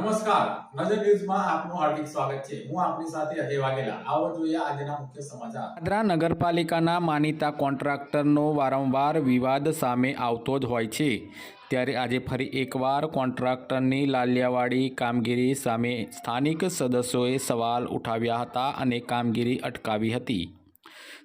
નમસ્કાર. નજર ન્યૂઝમાં આપનું હાર્દિક સ્વાગત છે. હું આપની સાથે અજય વાઘેલા. આવો જોઈએ આજના મુખ્ય સમાચાર. પાદરા નગરપાલિકાના માનીતા કોન્ટ્રાક્ટરનો વારંવાર વિવાદ સામે આવતો જ હોય છે. ત્યારે આજે ફરી એકવાર કોન્ટ્રાક્ટરની લાલિયાવાડી કામગીરી સામે સ્થાનિક સદસ્યોએ સવાલ ઉઠાવ્યા હતા અને કામગીરી અટકાવી હતી.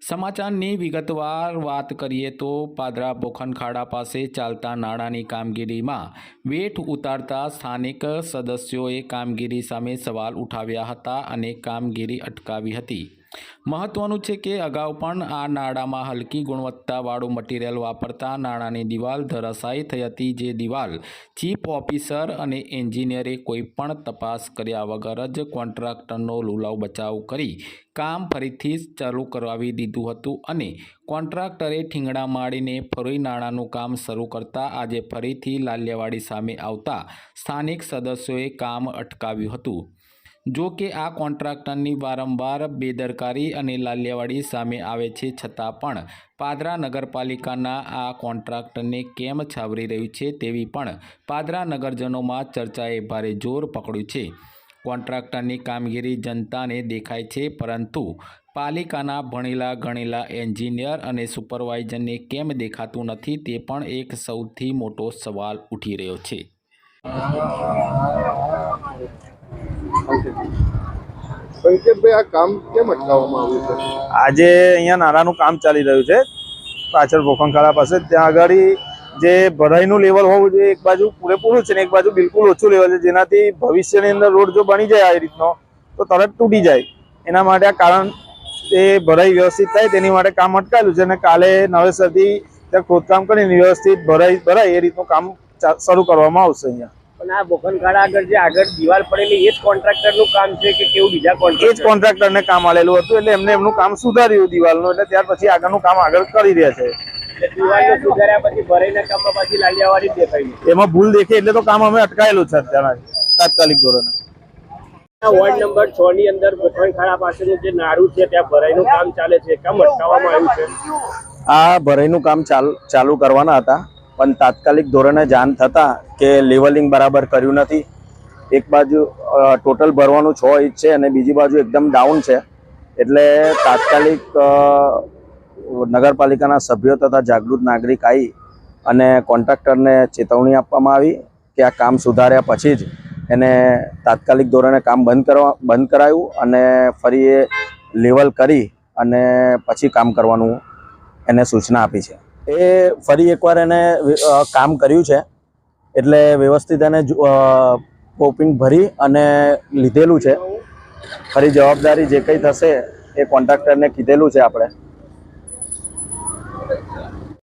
સમાચારની વિગતવાર વાત કરીએ તો પાદરા બોખનખાડા પાસે ચાલતા નાણાંની કામગીરીમાં વેઠ ઉતારતા સ્થાનિક સદસ્યોએ કામગીરી સામે સવાલ ઉઠાવ્યા હતા અને કામગીરી અટકાવી હતી. મહત્વનું છે કે અગાઉ પણ આ નાણામાં હલકી ગુણવત્તાવાળું મટીરિયલ વાપરતા નાણાંની દિવાલ ધરાશાયી થઈ હતી, જે દિવાલ ચીફ ઓફિસર અને એન્જિનિયરે કોઈપણ તપાસ કર્યા વગર જ કોન્ટ્રાક્ટરનો લુલાવ બચાવ કરી કામ ફરીથી ચાલુ કરાવી દીધું હતું અને કોન્ટ્રાક્ટરે ઠીંગણા માળીને ફરી નાણાંનું કામ શરૂ કરતા આજે ફરીથી લાલિયાવાડી સામે આવતા સ્થાનિક સદસ્યોએ કામ અટકાવ્યું હતું. જો કે આ કોન્ટ્રાક્ટરની વારંવાર બેદરકારી અને લાલ્યાવાડી સામે આવે છે, છતાં પણ પાદરા નગરપાલિકાના આ કોન્ટ્રાક્ટરને કેમ છાવરી રહ્યું છે તેવી પણ પાદરા નગરજનોમાં ચર્ચાએ ભારે જોર પકડ્યું છે. કોન્ટ્રાક્ટરની કામગીરી જનતાને દેખાય છે, પરંતુ પાલિકાના ભણેલા ગણેલા એન્જિનિયર અને સુપરવાઇઝરને કેમ દેખાતું નથી તે પણ એક સૌથી મોટો સવાલ ઉઠી રહ્યો છે. સંકેતભાઈ, આ કામ કેમ અટકાવવામાં આવ્યું છે? આજે અહીંયા નાનાનું કામ ચાલી રહ્યું છે. પાછળ ભોખંખાળા પાસે, ત્યાં આગળ જે ભરાઈનું લેવલ હોવું જોઈએ, એક બાજુ પૂરેપૂરું છે ને એક બાજુ બિલકુલ ઓછું લેવલ છે. જેનાથી ભવિષ્યની અંદર રોડ જો બની જાય આ રીતનો, તો તરત તૂટી જાય. એના માટે આ કારણ એ ભરાઈ વ્યવસ્થિત થાય, તેની માટે કામ અટકાયેલું છે. અને કાલે નવેસરથી ત્યાં ખોદકામ કરીને વ્યવસ્થિત ભરાઈ ભરાય એ રીતનું કામ શરૂ કરવામાં આવશે અહીંયા. પણ આ બોખનખાડા આગળ જે આગળ દિવાલ પડેલી એ જ કોન્ટ્રાક્ટરનું કામ છે કે કેવું બીજા એ જ કોન્ટ્રાક્ટર? કોન્ટ્રાક્ટરને કામ આલેલું હતું એટલે એમને એમનું કામ સુધાર્યું દિવાલનું એટલે ત્યાર પછી આગળનું કામ આગળ કરી રહ્યા છે. દિવાલ સુધાર્યા પછી ભરાઈના કામમાં પાછી લાલિયાવાડી જ એમાં ભૂલ દેખી એટલે તો કામ અમે અટકાયેલું છે અત્યારે તાત્કાલિક ધોરણે. વોર્ડ નંબર છ ની અંદર બોખનખાડા પાસેનું જે નાડું છે ત્યાં ભરાઈનું કામ ચાલે છે. કામ અટકાવવામાં આવ્યું છે? આ ભરાઈનું કામ ચાલુ કરવાના હતા. પણ તાત્કાલિક ધોરણે જાણ થતાં કે લેવલિંગ બરાબર કર્યું નથી. એક બાજુ ટોટલ ભરવાનું છ ઇંચ છે અને બીજી બાજુ એકદમ ડાઉન છે. એટલે તાત્કાલિક નગરપાલિકાના સભ્યો તથા જાગૃત નાગરિક આવી અને કોન્ટ્રાક્ટરને ચેતવણી આપવામાં આવી કે આ કામ સુધાર્યા પછી જ એને તાત્કાલિક ધોરણે કામ બંધ કરવા, બંધ કરાયું અને ફરી એ લેવલ કરી અને પછી કામ કરવાનું એને સૂચના આપી છે. એ ફરી એકવાર એને કામ કર્યું છે. એટલે વ્યવસ્થિત એને પોપિંગ ભરી અને લીધેલું છે. ફરી જવાબદારી જે કંઈ થશે એ કોન્ટ્રાક્ટરને કીધેલું છે આપણે.